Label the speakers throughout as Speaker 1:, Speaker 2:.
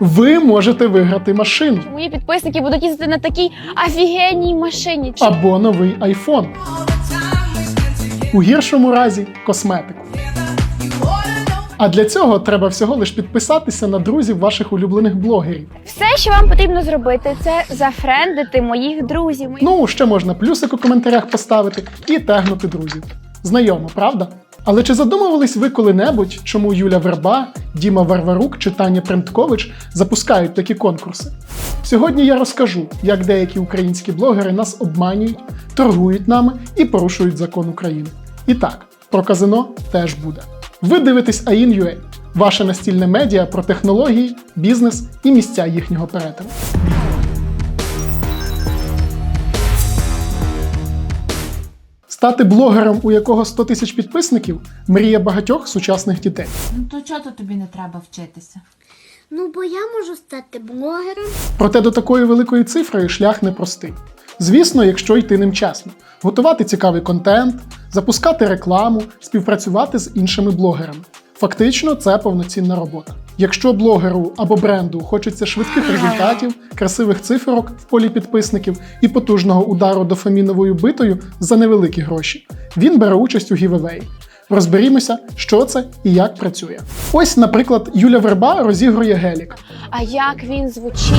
Speaker 1: ви можете виграти машину
Speaker 2: Мої підписники будуть їздити на такій офігенній машині. Чи-
Speaker 1: або новий iPhone. У гіршому разі косметику. А для цього треба всього лиш підписатися на друзів ваших улюблених блогерів.
Speaker 2: Все, що вам потрібно зробити, це зафрендити моїх друзів.
Speaker 1: Ну, ще можна плюсик у коментарях поставити і тегнути друзів. Знайомо, правда? Але чи задумувались ви коли-небудь, чому Юля Верба, Діма Варварук чи Таня Примткович запускають такі конкурси? Сьогодні я розкажу, як деякі українські блогери нас обманюють, торгують нами і порушують закон України. І так, про казино теж буде. Ви дивитесь AIN.UA – ваше настільне медіа про технології, бізнес і місця їхнього перетину. Стати блогером, у якого 100 тисяч підписників, мрія багатьох сучасних дітей.
Speaker 3: Ну то чого то тобі не треба вчитися?
Speaker 4: Ну, бо я можу стати блогером.
Speaker 1: Проте до такої великої цифри шлях непростий. Звісно, якщо йти ним чесно, готувати цікавий контент, запускати рекламу, співпрацювати з іншими блогерами. Фактично, це повноцінна робота. Якщо блогеру або бренду хочеться швидких результатів, красивих циферок в полі підписників і потужного удару дофаміновою битою за невеликі гроші, він бере участь у гівевеї. Розберімося, що це і як працює. Ось, наприклад, Юля Верба розігрує гелік.
Speaker 2: А як він звучить?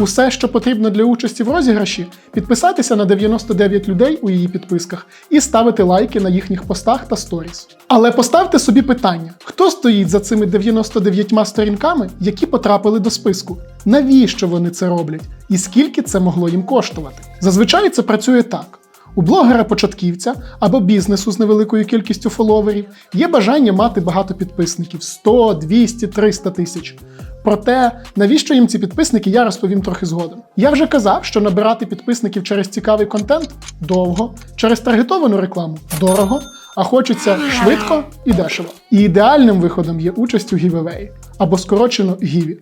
Speaker 1: Усе, що потрібно для участі в розіграші, підписатися на 99 людей у її підписках і ставити лайки на їхніх постах та сторіс. Але поставте собі питання: хто стоїть за цими 99 сторінками, які потрапили до списку? Навіщо вони це роблять? І скільки це могло їм коштувати? Зазвичай це працює так. У блогера-початківця або бізнесу з невеликою кількістю фоловерів є бажання мати багато підписників 100, 200, 300 тисяч. Проте, навіщо їм ці підписники, я розповім трохи згодом. Я вже казав, що набирати підписників через цікавий контент довго, через таргетовану рекламу дорого, а хочеться швидко і дешево. І ідеальним виходом є участь у гівевеї або скорочено гіві.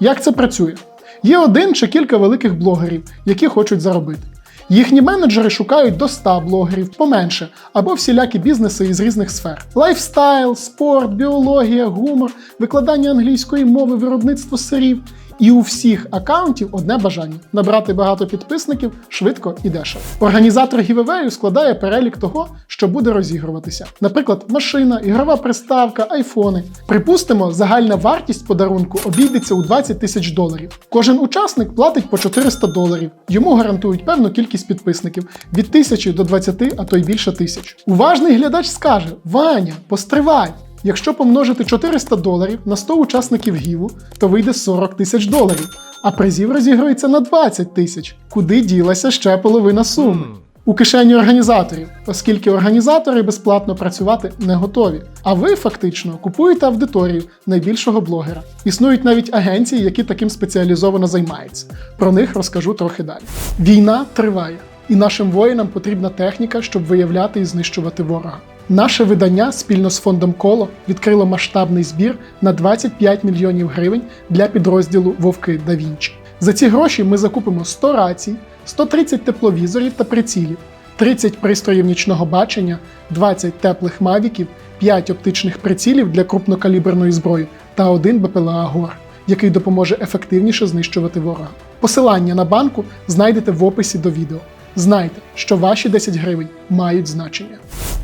Speaker 1: Як це працює? Є один чи кілька великих блогерів, які хочуть заробити. Їхні менеджери шукають до 100 блогерів поменше або всілякі бізнеси із різних сфер: лайфстайл, спорт, біологія, гумор, викладання англійської мови, виробництво сирів. І у всіх акаунтів одне бажання набрати багато підписників швидко і дешево. Організатор гівевею складає перелік того, що буде розігруватися. Наприклад, машина, ігрова приставка, айфони. Припустимо, загальна вартість подарунку обійдеться у 20 тисяч доларів. Кожен учасник платить по 400 доларів. Йому гарантують певну кількість підписників від тисячі до 20, а то й більше тисяч. Уважний глядач скаже: Ваня, постривай! Якщо помножити 400 доларів на 100 учасників гіву, то вийде 40 тисяч доларів, а призів розігрується на 20 тисяч. Куди ділася ще половина суми? У кишені організаторів, оскільки організатори безплатно працювати не готові. А ви фактично купуєте аудиторію найбільшого блогера. Існують навіть агенції, які таким спеціалізовано займаються. Про них розкажу трохи далі. Війна триває, і нашим воїнам потрібна техніка, щоб виявляти і знищувати ворога. Наше видання спільно з фондом Коло відкрило масштабний збір на 25 мільйонів гривень для підрозділу Вовки да Вінчі. За ці гроші ми закупимо 100 рацій, 130 тепловізорів та прицілів, 30 пристроїв нічного бачення, 20 теплих мавіків, 5 оптичних прицілів для крупнокаліберної зброї та один БПЛА ГОР, який допоможе ефективніше знищувати ворога. Посилання на банку знайдете в описі до відео. Знайте, що ваші 10 гривень мають значення.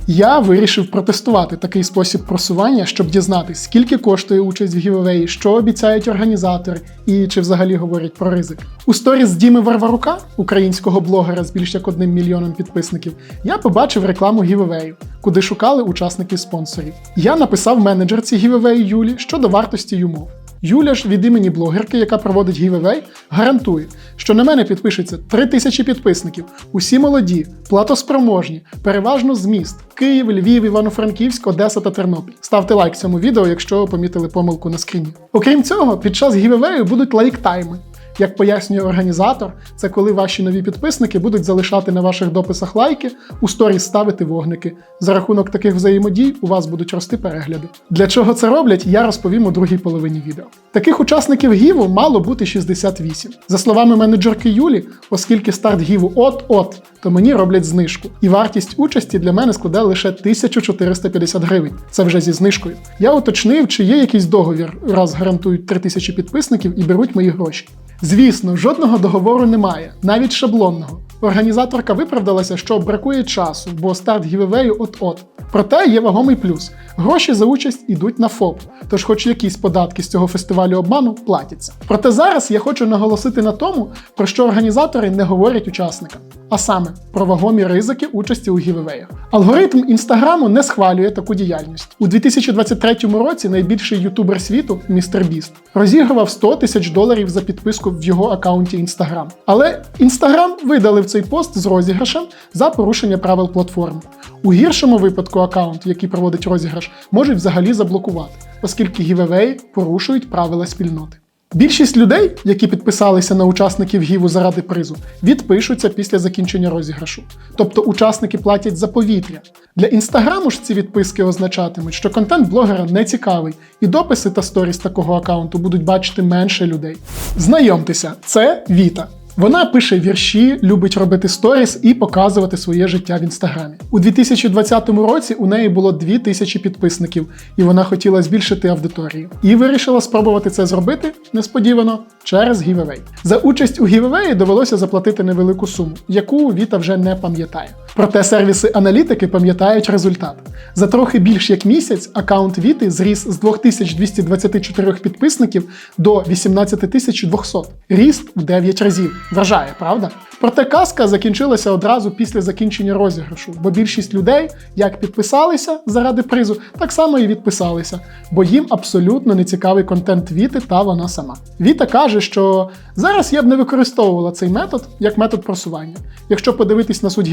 Speaker 1: Я вирішив протестувати такий спосіб просування, щоб дізнатись, скільки коштує участь в гівевеї, що обіцяють організатори і чи взагалі говорять про ризик. У сторіс Діми Варварука, українського блогера з більш як одним мільйоном підписників, я побачив рекламу гівевею, куди шукали учасників спонсорів. Я написав менеджерці гівевеї Юлі щодо вартості й умов. Юля ж від імені блогерки, яка проводить гівевей, гарантує, що на мене підпишеться 3 тисячі підписників, усі молоді, платоспроможні, переважно з міст Київ, Львів, Івано-Франківськ, Одеса та Тернопіль. Ставте лайк цьому відео, якщо помітили помилку на скріні. Окрім цього, під час гівевею будуть лайктайми. Як пояснює організатор, це коли ваші нові підписники будуть залишати на ваших дописах лайки, у сторіс ставити вогники. За рахунок таких взаємодій у вас будуть рости перегляди. Для чого це роблять, я розповім у другій половині відео. Таких учасників гіву мало бути 68. За словами менеджерки Юлі, оскільки старт гіву от-от, то мені роблять знижку. І вартість участі для мене складає лише 1450 гривень. Це вже зі знижкою. Я уточнив, чи є якийсь договір, раз гарантують 3000 підписників і беруть мої гроші. Звісно, жодного договору немає, навіть шаблонного. Організаторка виправдалася, що бракує часу, бо старт гівевею от-от. Проте є вагомий плюс: гроші за участь ідуть на ФОП, тож, хоч якісь податки з цього фестивалю обману платяться. Проте зараз я хочу наголосити на тому, про що організатори не говорять учасникам, а саме про вагомі ризики участі у гівевеях. Алгоритм інстаграму не схвалює таку діяльність. У 2023 році найбільший ютубер світу, містер Біст, розігрував 100 тисяч доларів за підписку в його аккаунті Інстаграм. Але Інстаграм видалив цей пост з розіграшем за порушення правил платформи. У гіршому випадку аккаунт, який проводить розіграш, можуть взагалі заблокувати, оскільки гівевеї порушують правила спільноти. Більшість людей, які підписалися на учасників гіву заради призу, відпишуться після закінчення розіграшу. Тобто учасники платять за повітря. Для інстаграму ж ці відписки означатимуть, що контент блогера не цікавий, і дописи та сторіс такого аккаунту будуть бачити менше людей. Знайомтеся, це Віта. Вона пише вірші, любить робити сторіс і показувати своє життя в інстаграмі. У 2020 році у неї було 2000 підписників, і вона хотіла збільшити аудиторію. І вирішила спробувати це зробити несподівано через гівевей. За участь у гівевеї довелося заплатити невелику суму, яку Віта вже не пам'ятає. Проте сервіси аналітики пам'ятають результат. За трохи більш як місяць аккаунт Віти зріс з 2224 підписників до 18200. Ріст в 9 разів. Вражає, правда? Проте казка закінчилася одразу після закінчення розіграшу, бо більшість людей як підписалися заради призу, так само і відписалися, бо їм абсолютно не цікавий контент Віти та вона сама. Віта каже, що зараз я б не використовувала цей метод як метод просування. Якщо подивитись на суть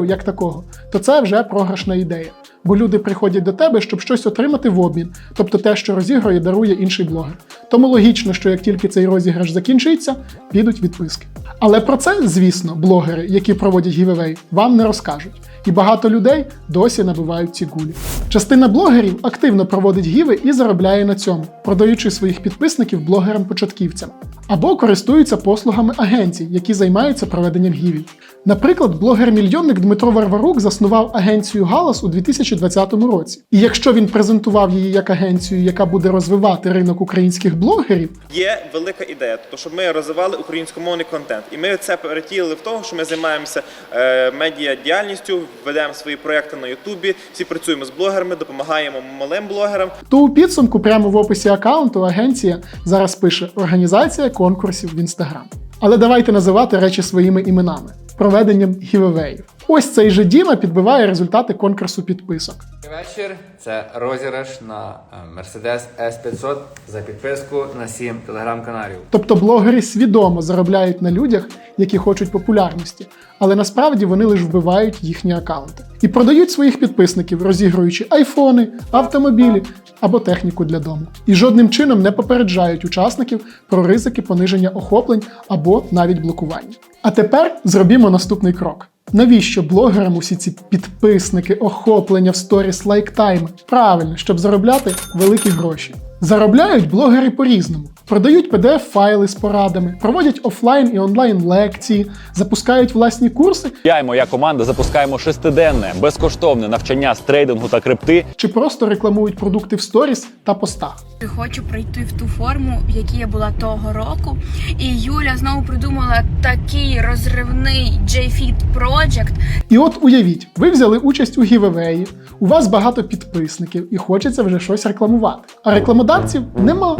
Speaker 1: гівевею як такого, то це вже програшна ідея. Бо люди приходять до тебе, щоб щось отримати в обмін, тобто те, що розігрує, дарує інший блогер. Тому логічно, що як тільки цей розіграш закінчиться, підуть відписки. Але про це, звісно, блогери, які проводять гівевей, вам не розкажуть. І багато людей досі набивають ці гулі. Частина блогерів активно проводить гіви і заробляє на цьому, продаючи своїх підписників блогерам-початківцям, або користуються послугами агенцій, які займаються проведенням гівів. Наприклад, блогер-мільйонник Дмитро Варварук заснував агенцію Галас у 2020 році. І якщо він презентував її як агенцію, яка буде розвивати ринок українських блогерів,
Speaker 5: Є велика ідея, тобто, щоб ми розвивали українськомовний контент. І ми це перетілили в того, що ми займаємося е, медіадіяльністю, ведемо свої проекти на Ютубі, всі працюємо з блогерами, допомагаємо малим блогерам.
Speaker 1: то у підсумку прямо в описі аккаунту агенція зараз пише організація конкурсів в інстаграм. Але давайте називати речі своїми іменами проведенням гівевеїв. Ось цей же Діма підбиває результати конкурсу підписок.
Speaker 6: Вечір це розіграш на е, Mercedes S500 за підписку на 7 телеграм-каналів.
Speaker 1: Тобто блогери свідомо заробляють на людях, які хочуть популярності, але насправді вони лише вбивають їхні аккаунти і продають своїх підписників, розігруючи айфони, автомобілі або техніку для дому. І жодним чином не попереджають учасників про ризики пониження охоплень або навіть блокування. А тепер зробімо наступний крок. Навіщо блогерам усі ці підписники, охоплення в сторіс, лайктайми? Правильно, щоб заробляти великі гроші. Заробляють блогери по-різному. Продають PDF-файли з порадами, проводять офлайн і онлайн лекції, запускають власні курси
Speaker 7: Я і моя команда запускаємо шестиденне безкоштовне навчання з трейдингу та крипти.
Speaker 1: чи просто рекламують продукти в сторіс та постах.
Speaker 2: Хочу прийти в ту форму, в якій я була того року. І Юля знову придумала такий розривний J-Fit Project.
Speaker 1: І от уявіть, ви взяли участь у гівевеї, у вас багато підписників і хочеться вже щось рекламувати. А рекламодавців нема.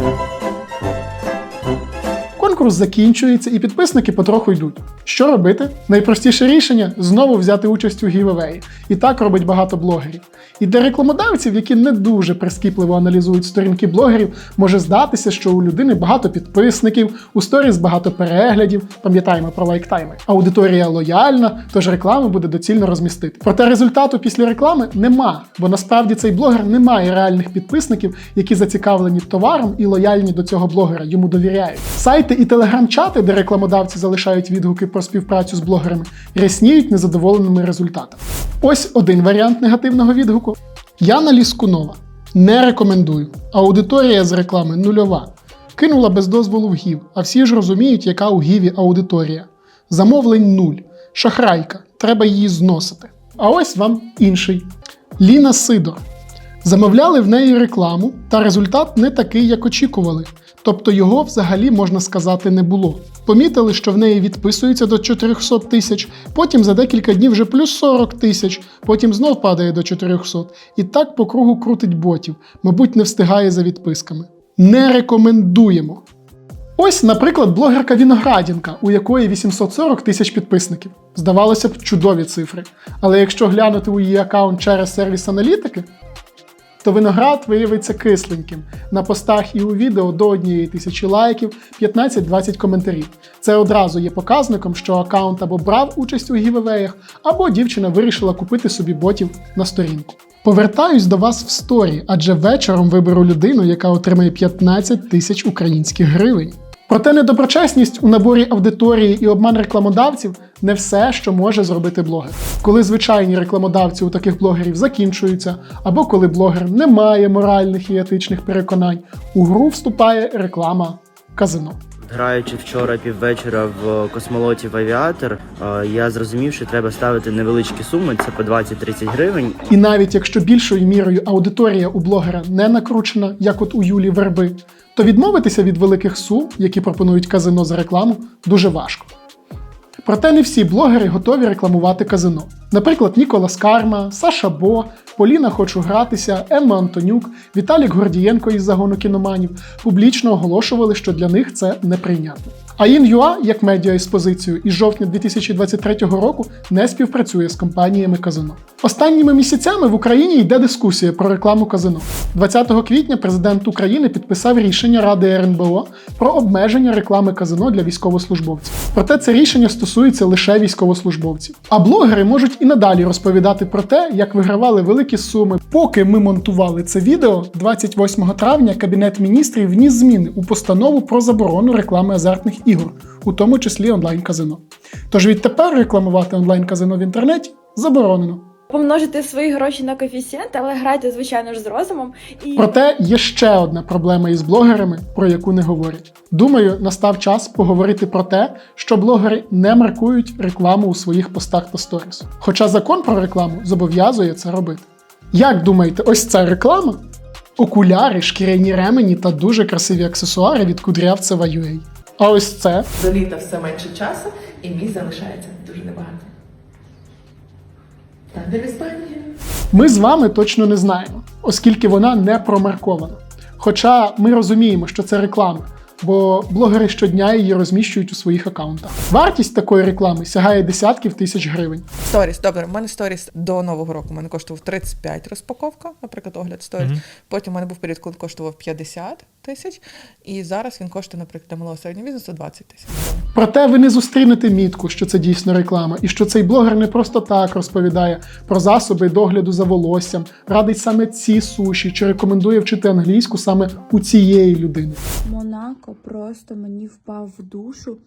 Speaker 1: Конкурс закінчується і підписники потроху йдуть. Що робити? Найпростіше рішення знову взяти участь у гівевеї. І так робить багато блогерів. І для рекламодавців, які не дуже прискіпливо аналізують сторінки блогерів, може здатися, що у людини багато підписників, у сторіс багато переглядів. Пам'ятаємо про лайктайми. Аудиторія лояльна, тож рекламу буде доцільно розмістити. Проте результату після реклами нема, бо насправді цей блогер не має реальних підписників, які зацікавлені товаром і лояльні до цього блогера, йому довіряють. Сайти і телеграм-чати, де рекламодавці залишають відгуки про співпрацю з блогерами, рясніють незадоволеними результатами. Ось один варіант негативного відгуку. Яна Ліскунова. Не рекомендую. Аудиторія з реклами нульова. Кинула без дозволу в гів, а всі ж розуміють, яка у гіві аудиторія. Замовлень нуль. Шахрайка. Треба її зносити. А ось вам інший. Ліна Сидор. Замовляли в неї рекламу, та результат не такий, як очікували. Тобто його взагалі, можна сказати, не було. Помітили, що в неї відписується до 400 тисяч, потім за декілька днів вже плюс 40 тисяч, потім знов падає до 400. І так по кругу крутить ботів, мабуть, не встигає за відписками. Не рекомендуємо. Ось, наприклад, блогерка Віноградінка, у якої 840 тисяч підписників. Здавалося б, чудові цифри. Але якщо глянути у її аккаунт через сервіс аналітики, то виноград виявиться кисленьким. На постах і у відео до однієї тисячі лайків, 15-20 коментарів. Це одразу є показником, що аккаунт або брав участь у гівевеях, або дівчина вирішила купити собі ботів на сторінку. Повертаюсь до вас в сторі, адже вечором виберу людину, яка отримає 15 тисяч українських гривень. Проте недоброчесність у наборі аудиторії і обман рекламодавців не все, що може зробити блогер. Коли звичайні рекламодавці у таких блогерів закінчуються, або коли блогер не має моральних і етичних переконань, у гру вступає реклама казино.
Speaker 8: Граючи вчора піввечора в космолоті в авіатор, е, я зрозумів, що треба ставити невеличкі суми, це по 20-30 гривень,
Speaker 1: І навіть якщо більшою мірою аудиторія у блогера не накручена, як от у Юлі Верби, то відмовитися від великих сум, які пропонують казино за рекламу, дуже важко. Проте не всі блогери готові рекламувати казино. Наприклад, Ніколас Карма, Саша Бо, Поліна Хочу гратися, Емма Антонюк, Віталік Гордієнко із загону кіноманів публічно оголошували, що для них це неприйнятно. А Ін'юа, як медіа із позицією, із жовтня 2023 року не співпрацює з компаніями казино. Останніми місяцями в Україні йде дискусія про рекламу казино. 20 квітня президент України підписав рішення Ради РНБО про обмеження реклами казино для військовослужбовців. Проте це рішення стосується лише військовослужбовців. А блогери можуть і надалі розповідати про те, як вигравали великі суми. Поки ми монтували це відео, 28 травня Кабінет міністрів вніс зміни у постанову про заборону реклами азартних ігор, у тому числі онлайн-казино. Тож відтепер рекламувати онлайн-казино в інтернеті заборонено.
Speaker 9: помножити свої гроші на коефіцієнт, але грайте, звичайно ж, з розумом. І
Speaker 1: Проте є ще одна проблема із блогерами, про яку не говорять. Думаю, настав час поговорити про те, що блогери не маркують рекламу у своїх постах та сторіс. Хоча закон про рекламу зобов'язує це робити. Як думаєте, ось ця реклама? Окуляри, шкіряні ремені та дуже красиві аксесуари від кудрявцева UA. А ось це
Speaker 10: До літа все менше часу, і мій залишається дуже небагато. Там, де в Іспанії.
Speaker 1: Ми з вами точно не знаємо, оскільки вона не промаркована. Хоча ми розуміємо, що це реклама, бо блогери щодня її розміщують у своїх аккаунтах. Вартість такої реклами сягає десятків тисяч гривень.
Speaker 10: Сторіс, добре, в мене сторіс до Нового року. У мене коштував 35 розпаковка, наприклад, огляд сторіс. Потім у мене був період, коли коштував 50 тисяч. І зараз він коштує, наприклад, для малого середнього бізнесу 20 тисяч.
Speaker 1: Проте ви не зустрінете мітку, що це дійсно реклама, і що цей блогер не просто так розповідає про засоби догляду за волоссям, радить саме ці суші, чи рекомендує вчити англійську саме у цієї людини.
Speaker 2: Монако просто мені впав в душу.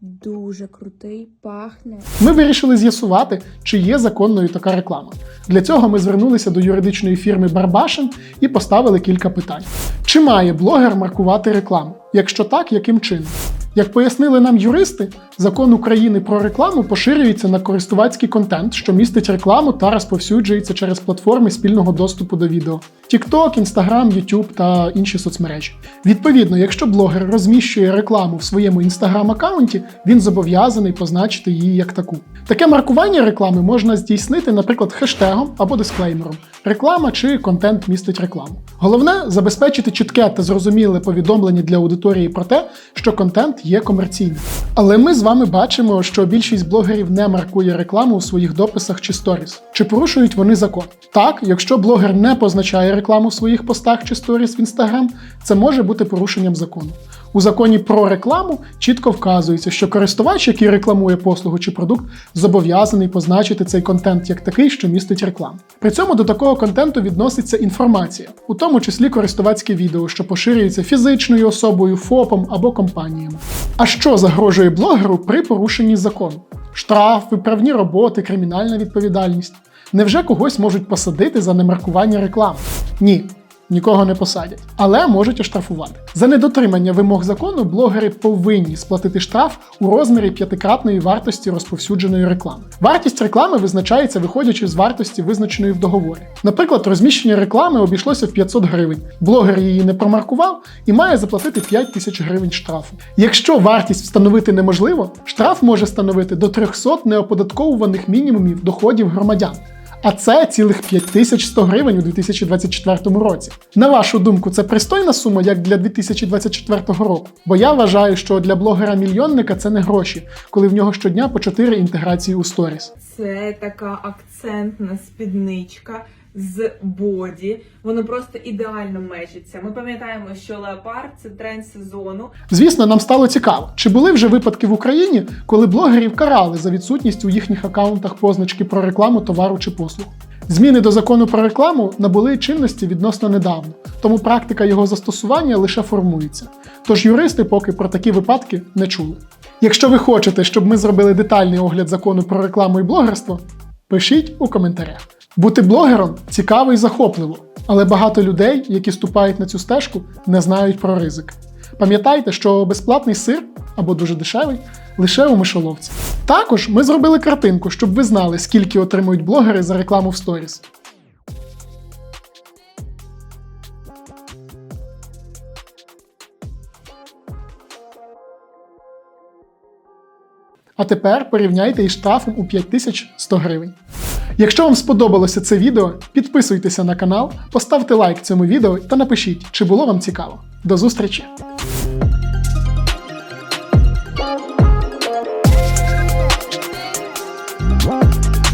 Speaker 2: Дуже крутий, пахне.
Speaker 1: Ми вирішили з'ясувати, чи є законною така реклама. Для цього ми звернулися до юридичної фірми Барбашин і поставили кілька питань: чи має блогер маркувати рекламу? Якщо так, яким чином? Як пояснили нам юристи, закон України про рекламу поширюється на користувацький контент, що містить рекламу та розповсюджується через платформи спільного доступу до відео: TikTok, Instagram, YouTube та інші соцмережі. Відповідно, якщо блогер розміщує рекламу в своєму інстаграм-аккаунті, він зобов'язаний позначити її як таку. Таке маркування реклами можна здійснити, наприклад, хештегом або дисклеймером. Реклама чи контент містить рекламу. Головне забезпечити чітке та зрозуміле повідомлення для аудиторії про те, що контент є комерційним. Але ми з вами бачимо, що більшість блогерів не маркує рекламу у своїх дописах чи сторіс. Чи порушують вони закон? Так, якщо блогер не позначає рекламу в своїх постах чи сторіс в Instagram, це може бути порушенням закону. У законі про рекламу чітко вказується, що користувач, який рекламує послугу чи продукт, зобов'язаний позначити цей контент як такий, що містить рекламу. При цьому до такого контенту відноситься інформація, у тому числі користувацьке відео, що поширюється фізичною особою, ФОПом або компаніями. А що загрожує блогеру при порушенні закону? Штраф, виправні роботи, кримінальна відповідальність. Невже когось можуть посадити за немаркування реклами? Ні. Нікого не посадять, але можуть оштрафувати. За недотримання вимог закону блогери повинні сплатити штраф у розмірі п'ятикратної вартості розповсюдженої реклами. Вартість реклами визначається виходячи з вартості, визначеної в договорі. Наприклад, розміщення реклами обійшлося в 500 гривень. Блогер її не промаркував і має заплатити 5 тисяч гривень штрафу. Якщо вартість встановити неможливо, штраф може становити до 300 неоподатковуваних мінімумів доходів громадян. А це цілих 5100 гривень у 2024 році. На вашу думку, це пристойна сума як для 2024 року? Бо я вважаю, що для блогера-мільйонника це не гроші, коли в нього щодня по 4 інтеграції у сторіс.
Speaker 11: Це така акцентна спідничка з боді. Воно просто ідеально мечиться. Ми пам'ятаємо, що леопард це тренд сезону.
Speaker 1: Звісно, нам стало цікаво, чи були вже випадки в Україні, коли блогерів карали за відсутність у їхніх аккаунтах позначки про рекламу товару чи послуг. Зміни до закону про рекламу набули чинності відносно недавно, тому практика його застосування лише формується. Тож юристи поки про такі випадки не чули. Якщо ви хочете, щоб ми зробили детальний огляд закону про рекламу і блогерство, пишіть у коментарях. Бути блогером цікаво і захопливо, але багато людей, які ступають на цю стежку, не знають про ризик. Пам'ятайте, що безплатний сир або дуже дешевий лише у мишоловці. Також ми зробили картинку, щоб ви знали, скільки отримують блогери за рекламу в сторіс. А тепер порівняйте із штрафом у 5100 гривень. Якщо вам сподобалося це відео, підписуйтеся на канал, поставте лайк цьому відео та напишіть, чи було вам цікаво. До зустрічі!